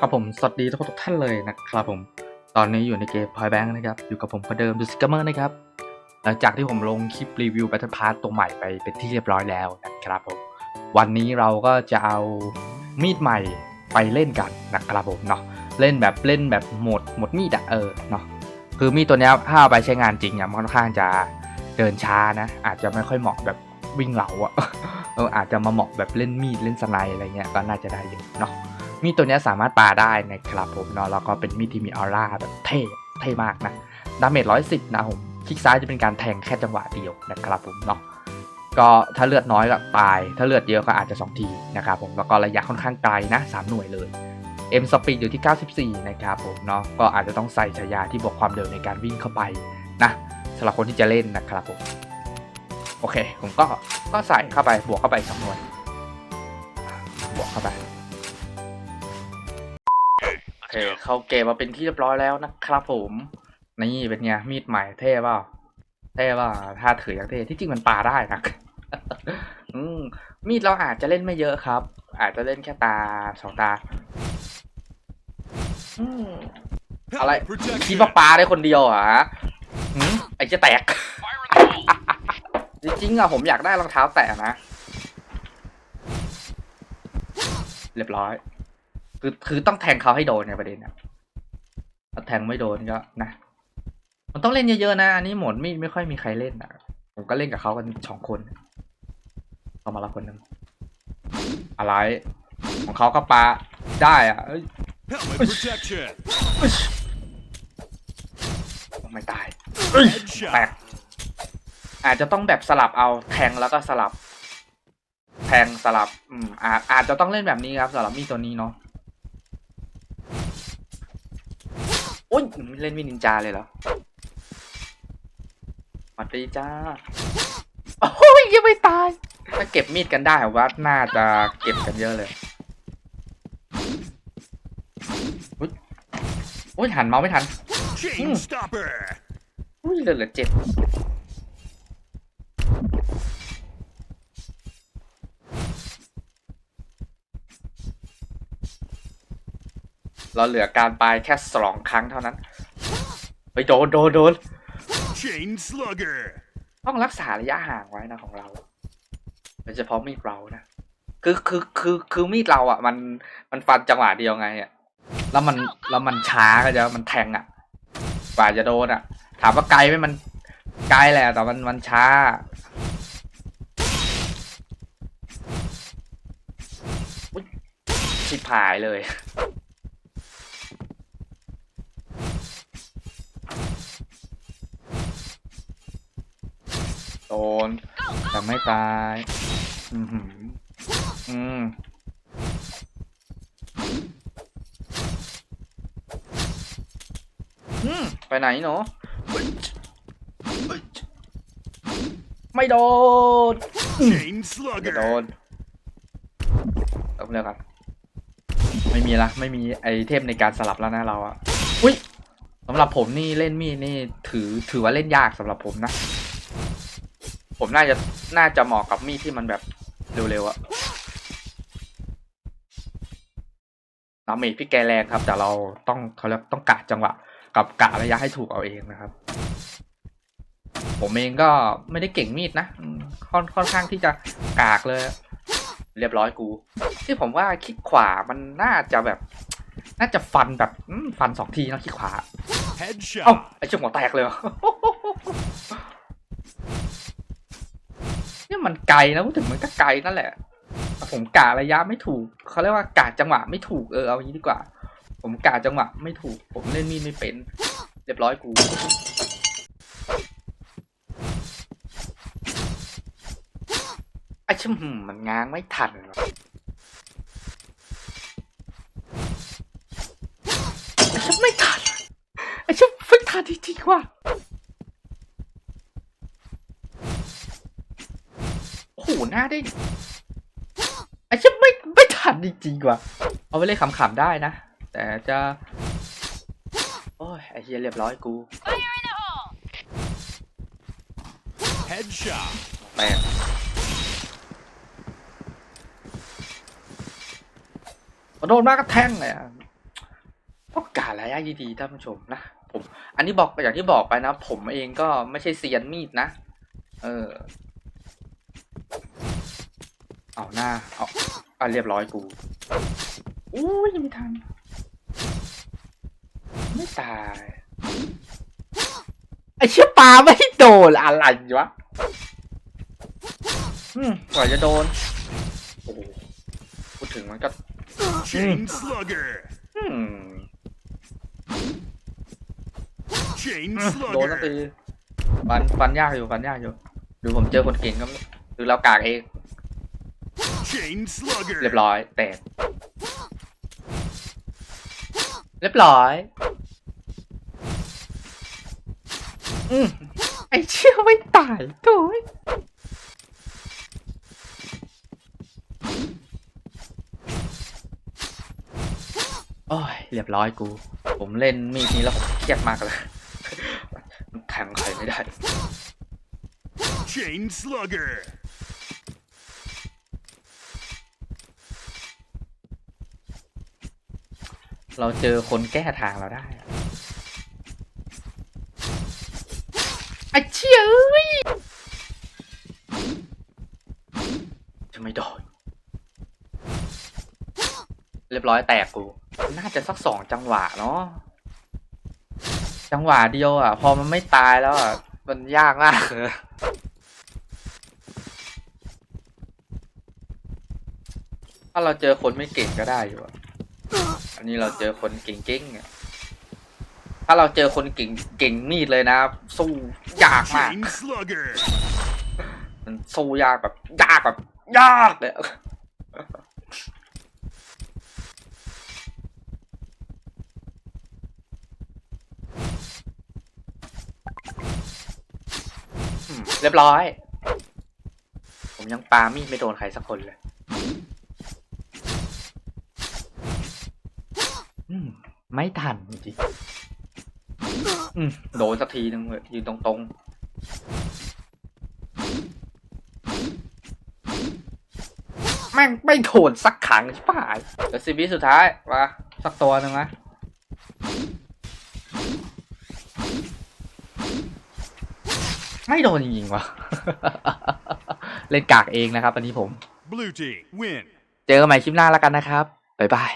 ครับผม สวัสดีทุกทุกท่านเลยนะครับผม ตอนนี้อยู่ในเกม Point Bank นะครับ อยู่กับผมคนเดิมดูสกัมเมอร์นะครับ หลังจากที่ผมลงคลิปรีวิว Battle Pass ตัวใหม่ไปเป็นที่เรียบร้อยแล้วนะครับผม วันนี้เราก็จะเอามีดใหม่ไปเล่นกันนะครับผมเนาะ เล่นแบบเล่นแบบหมดหมดมีดอะเออเนาะ คือมีดตัวเนี้ยถ้าเอาไปใช้งานจริงอะมันค่อนข้างจะเดินช้านะ อาจจะไม่ค่อยเหมาะแบบวิ่งเหลาอะเอออาจจะมาเหมาะแบบเล่นมีดเล่นสไนด์อะไรเงี้ยก็น่าจะได้อยู่เนาะ มีดตัวนี้สามารถปาได้นะครับผมเนาะแล้วก็เป็นมีดที่มีออร่าแบบเท่เท่มากนะดาเมจร้อยสิบนะผมคลิกซ้ายจะเป็นการแทงแค่จังหวะเดียวนะครับผมเนาะก็ถ้าเลือดน้อยก็ตาย ถ้าเลือดเยอะก็อาจจะ 2 ทีนะครับผมแล้วก็ระยะค่อนข้างไกลนะ3หน่วยเลย M Speed อยู่ที่ 94 นะครับผมเนาะก็อาจจะต้องใส่ฉายาที่บวกความเร็วในการวิ่งเข้าไปนะสำหรับคนที่จะเล่นนะครับผมโอเค ผมก็ก็ใส่เข้าไปบวกเข้าไปสองหน่วยบวกเข้าไป อเข้าเกมมาเป็นที่เรียบร้อยแล้วนะครับผม นี่เป็นไงมีดใหม่เท่เปล่าเท่เปล่าถ้าถืออย่างเท่ที่จริงมันปาได้นะอืมมีดเราอาจจะเล่นไม่เยอะครับ อาจจะเล่นแค่ตาสองตาอะไรคิดว่าปาได้คนเดียวอฮะไอ้จะแตก จริงๆอะผมอยากได้รองเท้าแตะนะ เรียบร้อย คือคือต้องแทงเขาให้โดนในประเด็นอะถ้าแทงไม่โดนก็นะมันต้องเล่นเยอะๆนะอันนี้หมดไม่ไม่ค่อยมีใครเล่นอะผมก็เล่นกับเขากันสองคนเอามาละคนหนึ่งอะไร ของเขาก็ปาได้อะเอ้ย Helmet protection. ไม่ตายแต Headshot. กอาจจะต้องแบบสลับเอาแทงแล้วก็สลับ แทงสลับ อืมอาจอาจจะต้องเล่นแบบนี้ครับสำหรับมีดตัวนี้เนาะ อ้ยเล่นมีดนินจาเลยเหรอมาดีจ้า โอ้ยยังไม่ตาย ถ้าเก็บมีดกันได้ผมว่าน่าจะเก็บกันเยอะเลยอุ๊ยโอ้ยหันเมาส์ไม่ทัน Chain stopper. อุ้ยเหลือเหลือเจ็ด เราเหลือการปลายแค่สองครั้งเท่านั้นไปโดนโดนโดน Chain slugger. ต้องรักษาระยะห่างไว้นะของเราโดยเฉพาะมีดเรานะ คือคือคือคือมีดเราอะ มันมันฟันจังหวะเดียวไงอะแล้วมันแล้วมันช้าก็จะมันแทงอะกว่าจะโดนอะ ถามว่าไกลไหมมันไกลแหละแต่มันมันช้าอุ๊ยชิบหายเลย นแต่ไม่ตาย อือหืออืมอืมไปไหนเนาะไม่โดน Chain จะโด slugger. นต้องเลือกครับ ไม่มีละไม่มีไอเทมในการสลับแล้วนะเราอะอุ้ยสำหรับผมนี่เล่นมีดนี่ถือถือว่าเล่นยากสำหรับผมนะ ผมน่าจะน่าจะเหมาะกับมีดที่มันแบบเร็วๆอะน้ำเมจพี่แกแรงครับ แต่เราต้องเขาเรียกต้องกะจังหวะ กับกะระยะให้ถูกเอาเองนะครับ ผมเองก็ไม่ได้เก่งมีดนะอืมค่อนค่อนข้างที่จะกากเลย เรียบร้อยกู ที่ผมว่าคลิกขวามันน่าจะแบบ น่าจะฟันแบบอืมฟันสองทีนะคลิกขวาเอ้า Headshot. ไอเจ้าหัวแตกเลยี่มันไกลนะพูดถึงมันก็ไกลนั่นแหละผมกะระยะไม่ถูกเขาเรียกว่ากะจังหวะไม่ถูกเออเอางี้ดีกว่า ผมกะจังหวะไม่ถูก ผมเล่นมีดไม่เป็น เรียบร้อยกูไอ้ชิมหมันง้างไม่ทันหรอไอ้ชิมไม่ทันไอ้ชิมไม่ทันจริงๆว่ะ โอ้โหหน้าได้ไอ้ชิมไม่ไม่ทันจริงๆว่ะ เอาไว้เล่นขำๆได้นะ แต่จะ โอ้ย ไอ้เฮียเรียบร้อยกู Headshot. แตกโดนมากก็แท่งเลยอะโอกาสระยะดีๆท่านผู้ชมนะผม อันนี้บอกอย่างที่บอกไปนะ ผมเองก็ไม่ใช่เซียนมีดนะ เออ เอาหน้า เอาอะเรียบร้อยกูอุ้ยยังไม่ทันไม่ตายไอเชี่ยปลาไม่โดนอะไรวะอืมกว่าจะโดนโอ้โหพูดถึงมันก็ Chain Slugger. อืม Chain โดนสักที Slugger. ฟันฟันยากอยู่ฟันยากอยู่ดูผมเจอคนเก่งก็ไม่หรือเรากากเอง Chain Slugger. เรียบร้อย แตก เรียบร้อย อืมไอเชี่ยไม่ตายโถ่ยโอ้ย เรียบร้อยกู ผมเล่นมีดนี้แล้วผมเครียดมากเลยมันแทงใครไม่ได้ Chain Slugger. เราเจอคนแก้ทางเราได้อะไอ้เชี่ยเอ้ยจะไม่โดนเรียบร้อยแตกกู น่าจะสักสองจังหวะเนาะ จังหวะเดียวอะ พอมันไม่ตายแล้วอะ มันยากมากเลยถ้าเราเจอคนไม่เก่งก็ได้อยู่อะ อันนี้เราเจอคนเก่งๆอะถ้าเราเจอคนเก่งเก่งมีดเลยนะ สู้ยากมาก Chain Slugger. มันสู้ยากแบบยากแบบยากเลยอืมเรียบร้อย ผมยังปามีดไม่โดนใครสักคนเลย อืม ไม่ทันจริงๆอืมโดนสักทีนึงเลยยืนตรงๆ แม่งไม่โดนสักครั้งใช่ปะเดี๋ยวสิบวิสุดท้ายมาสักตัวหนึ่งนะไม่โดนจริงๆวะเล่นกากเองนะครับอันนี้ผม Blue team win. เจอกันใหม่คลิปหน้าแล้วกันนะครับ บ๊ายบาย